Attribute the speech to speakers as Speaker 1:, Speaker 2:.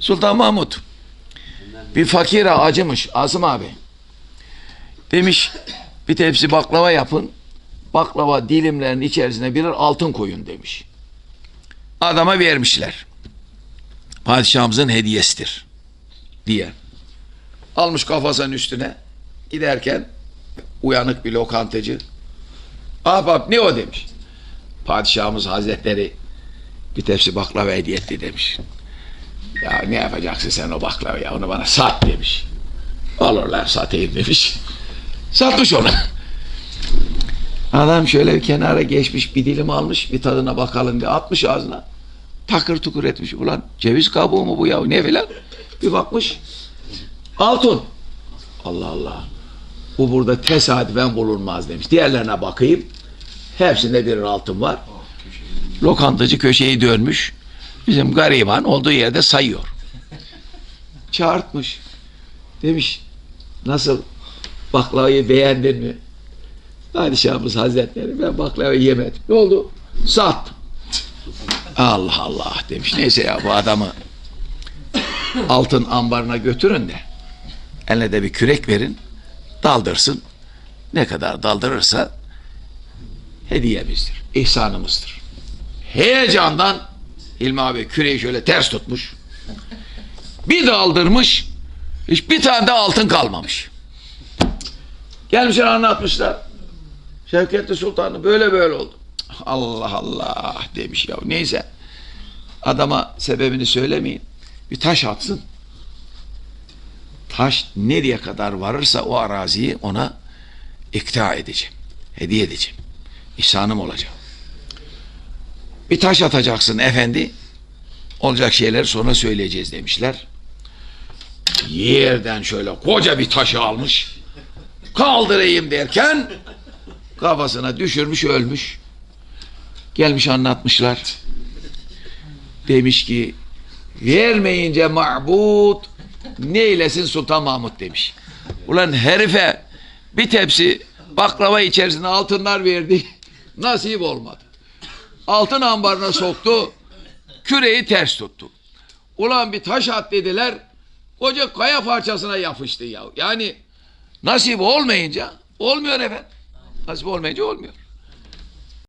Speaker 1: Sultan Mahmut bir fakire acımış Asım abi. Demiş bir tepsi baklava yapın. Baklava dilimlerinin içerisine birer altın koyun demiş. Adama vermişler. Padişahımızın hediyesidir diye. Almış kafasının üstüne giderken uyanık bir lokantacı ahbap ne o demiş. Padişahımız hazretleri bir tepsi baklava hediye etti demiş. Ya ne yapacaksın sen o baklava ya onu bana sat demiş. Alırlar satayım demiş. Satmış onu. Adam şöyle bir kenara geçmiş bir dilim almış bir tadına bakalım diye atmış ağzına. Takır tukur etmiş. Ulan ceviz kabuğu mu bu ya ne filan. Bir bakmış altın. Allah Allah. Bu burada tesadüfen bulunmaz demiş. Diğerlerine bakayım. Hepsinde bir altın var. Lokantacı köşeyi dönmüş. Bizim gariban olduğu yerde sayıyor. Çağırtmış. Demiş nasıl baklavayı beğendin mi? Padişahımız Hazretleri ben baklavayı yemedim. Ne oldu? Sattım. Allah Allah demiş. Neyse ya bu adamı altın ambarına götürün de eline de bir kürek verin daldırsın. Ne kadar daldırırsa hediyemizdir, ihsanımızdır. Heyecandan İlmi abi küreği şöyle ters tutmuş. Bir daldırmış. Hiç bir tane de altın kalmamış. Gelmişler anlatmışlar. Şevketli Sultanı böyle böyle oldu. Allah Allah demiş ya. Neyse. Adama sebebini söylemeyin. Bir taş atsın. Taş nereye kadar varırsa o araziyi ona ikta edeceğim. Hediye edeceğim. İhsanım olacak. Bir taş atacaksın efendi. Olacak şeyleri sonra söyleyeceğiz demişler. Yerden şöyle koca bir taşı almış. Kaldırayım derken kafasına düşürmüş ölmüş. Gelmiş anlatmışlar. Demiş ki vermeyince ma'bud neylesin Sultan Mahmut demiş. Ulan herife bir tepsi baklava içerisine altınlar verdi. Nasip olmadı. Altın ambarına soktu. Küreği ters tuttu. Ulan bir taş at dediler. Koca kaya parçasına yapıştı ya. Yani nasip olmayınca olmuyor efendim. Nasip olmayınca olmuyor.